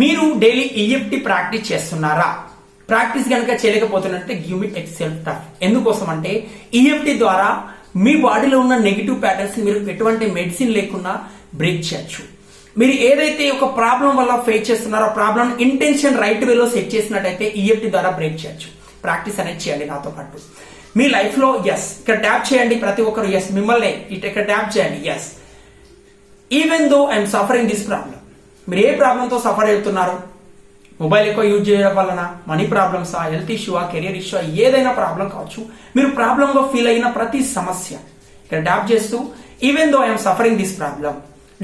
మీరు daily EFT practice చేస్తున్నారా? Practice కనుక చేయలేకపోతున్నట్టే గివ్ మీ ఎక్స్ టఫ్ ఎందుకోసం అంటే ఈఎఫ్టి ద్వారా మీ బాడీలో ఉన్న నెగిటివ్ ప్యాటర్న్స్ మీరు ఎటువంటి మెడిసిన్ లేకుండా బ్రేక్ చేయొచ్చు. మీరు ఏదైతే ఒక ప్రాబ్లం వల్ల ఫేస్ చేస్తున్నారో ప్రాబ్లం ఇంటెన్షన్ రైట్ వేలో సెట్ చేసినట్టయితే ఈఎఫ్టి ద్వారా బ్రేక్ చేయొచ్చు. ప్రాక్టీస్ అనేది చేయండి నాతో పాటు. మీ లైఫ్లో ఎస్ ఇక్కడ ట్యాప్ చేయండి ప్రతి ఒక్కరు ఎస్ మిమ్మల్ని ఇక్కడ ట్యాప్ చేయండి yes even though I'm suffering this problem మీరు ఏ ప్రాబ్లంతో సఫర్ అవుతున్నారు? మొబైల్ ఎక్కువ యూజ్ చేయడం వలన మనీ ప్రాబ్లమ్సా హెల్త్ ఇష్యూవా కెరియర్ ఇష్యూ ఏదైనా ప్రాబ్లం కావచ్చు. మీరు ప్రాబ్లంగా ఫీల్ అయిన ప్రతి సమస్య ఇక్కడ ట్యాప్ చేస్తూ even though I'm suffering this problem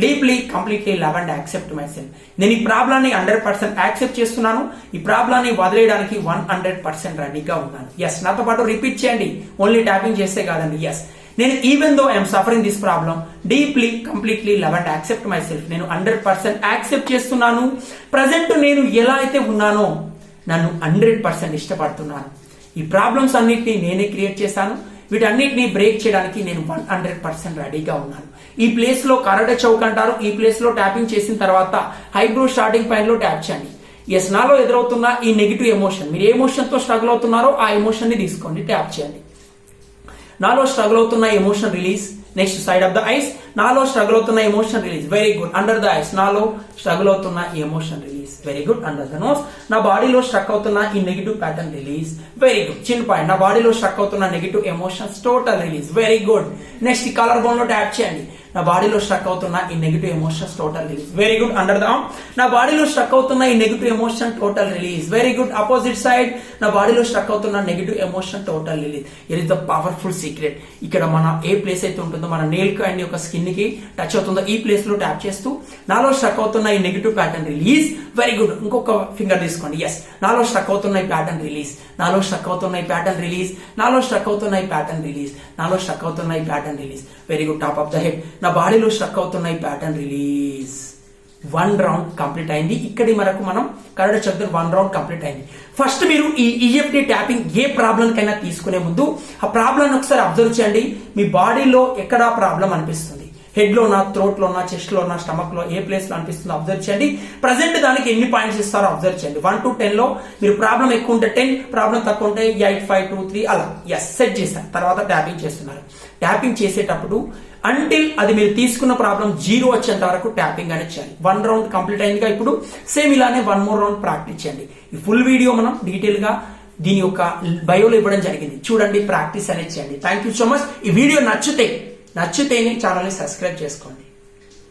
deeply completely love and accept myself నేను ఈ ప్రాబ్లాన్ని హండ్రెడ్ పర్సెంట్ యాక్సెప్ట్ చేస్తున్నాను. ఈ ప్రాబ్లాన్ని వదిలేయడానికి వన్ హండ్రెడ్ పర్సెంట్ రెడీగా ఉన్నాను. ఎస్ నాతో పాటు రిపీట్ చేయండి. ఓన్లీ ట్యాపింగ్ చేస్తే కాదండి. ఎస్ నేను even though I'm suffering this problem deeply completely love and accept myself నేను హండ్రెడ్ పర్సెంట్ యాక్సెప్ట్ చేస్తున్నాను. ప్రజెంట్ నేను ఎలా అయితే ఉన్నానో నన్ను హండ్రెడ్ పర్సెంట్ ఇష్టపడుతున్నాను. ఈ ప్రాబ్లమ్స్ అన్నిటినీ నేనే క్రియేట్ చేశాను. వీటన్నిటిని బ్రేక్ చేయడానికి నేను వన్ హండ్రెడ్ పర్సెంట్ రెడీగా ఉన్నాను. ఈ ప్లేస్లో కరడ చౌక్ అంటారు. ఈ ప్లేస్లో ట్యాపింగ్ చేసిన తర్వాత హైబ్రో స్టార్టింగ్ పాయింట్లో ట్యాప్ చేయండి. ఎస్ నాలో ఎదురవుతున్న ఈ నెగిటివ్ ఎమోషన్ మీరు ఏ ఎమోషన్తో స్ట్రగుల్ అవుతున్నారో ఆ ఎమోషన్ని తీసుకోండి ట్యాప్ చేయండి. నాలో స్ట్రగుల్ అవుతున్న emotion release next side of the eyes నాలో స్ట్రగుల్ అవుతున్న emotion release very good under the eyes నాలో స్ట్రగుల్ అవుతున్న emotion release very good under the nose నా బాడీలో స్ట్రక్ అవుతున్న ఈ negative pattern release very good చిన్న పాయింట్ నా బాడీలో స్ట్రక్ అవుతున్న negative emotions total release very good next ఈ కలర్ బోన్లో ట్యాప్ చేయండి. నా బాడీలో స్ట్రక్ అవుతున్న ఈ negative emotions total release very good under the నా బాడీలో స్ట్రక్ అవుతున్న ఈ negative emotion total release very good opposite side నా బాడీలో స్ట్రక్ అవుతున్న negative emotion total release it is the powerful secret ఇక్కడ మన ఏ ప్లేస్ అయితే ఉంటుందో మన నేల్ అండ్ యొక్క స్కిన్కి టచ్ అవుతుందో ఈ ప్లేస్లో ట్యాప్ చేస్తూ నాలో స్ట్రక్ అవుతున్న ఈ negative pattern release very good ఇంకొక ఫింగర్ తీసుకోండి. ఎస్ నాలో స్ట్రక్ అవుతున్న ఈ ప్యాటర్న్ రిలీజ్ నాలో స్ట్రక్ అవుతున్న ఈ ప్యాటర్న్ రిలీజ్ నాలో స్ట్రక్ అవుతున్న ఈ ప్యాటర్న్ రిలీజ్ నాలో స్ట్రక్ అవుతున్న ఈ pattern release very good top of the head నా బాడీలో స్ట్రక్ అవుతున్న ఈ pattern release one round complete అయింది. ఇక్కడి వరకు మనం కరడ చదువు వన్ రౌండ్ కంప్లీట్ అయింది. ఫస్ట్ మీరు ఈ ఈఎఫ్టీ ట్యాపింగ్ ఏ ప్రాబ్లం కైనా తీసుకునే ముందు ఆ ప్రాబ్లం ఒకసారి అబ్జర్వ్ చేయండి. మీ బాడీలో ఎక్కడ ప్రాబ్లం అనిపిస్తుంది? హెడ్ లోనా థ్రోట్ లోనా చెస్ట్ లోనా స్టమక్లో ఏ ప్లేస్లో అనిపిస్తుందో అబ్జర్వ్ చేయండి. ప్రజెంట్ దానికి ఎన్ని పాయింట్స్ ఇస్తారో అబ్జర్వ్ చేయండి. వన్ టు టెన్లో మీరు ప్రాబ్లం ఎక్కువ ఉంటే టెన్ ప్రాబ్లం తక్కువ ఉంటే ఎయిట్ ఫైవ్ టూ త్రీ అలా. ఎస్ సెట్ చేశారు. తర్వాత ట్యాపింగ్ చేస్తున్నారు. ట్యాపింగ్ చేసేటప్పుడు అంటిల్ అది మీరు తీసుకున్న ప్రాబ్లం జీరో వచ్చేంత వరకు ట్యాపింగ్ అనేది చేయాలి. వన్ రౌండ్ కంప్లీట్ అయిందిగా ఇప్పుడు. సేమ్ ఇలానే వన్ మోర్ రౌండ్ ప్రాక్టీస్ చేయండి. ఈ ఫుల్ వీడియో మనం డీటెయిల్గా దీని యొక్క బయోలో ఇవ్వడం జరిగింది. చూడండి ప్రాక్టీస్ అనేది చేయండి. థ్యాంక్ యూ సో మచ్ ఈ వీడియో నచ్చితే నచ్చితేనే ఛానల్ని సబ్స్క్రైబ్ చేసుకోండి.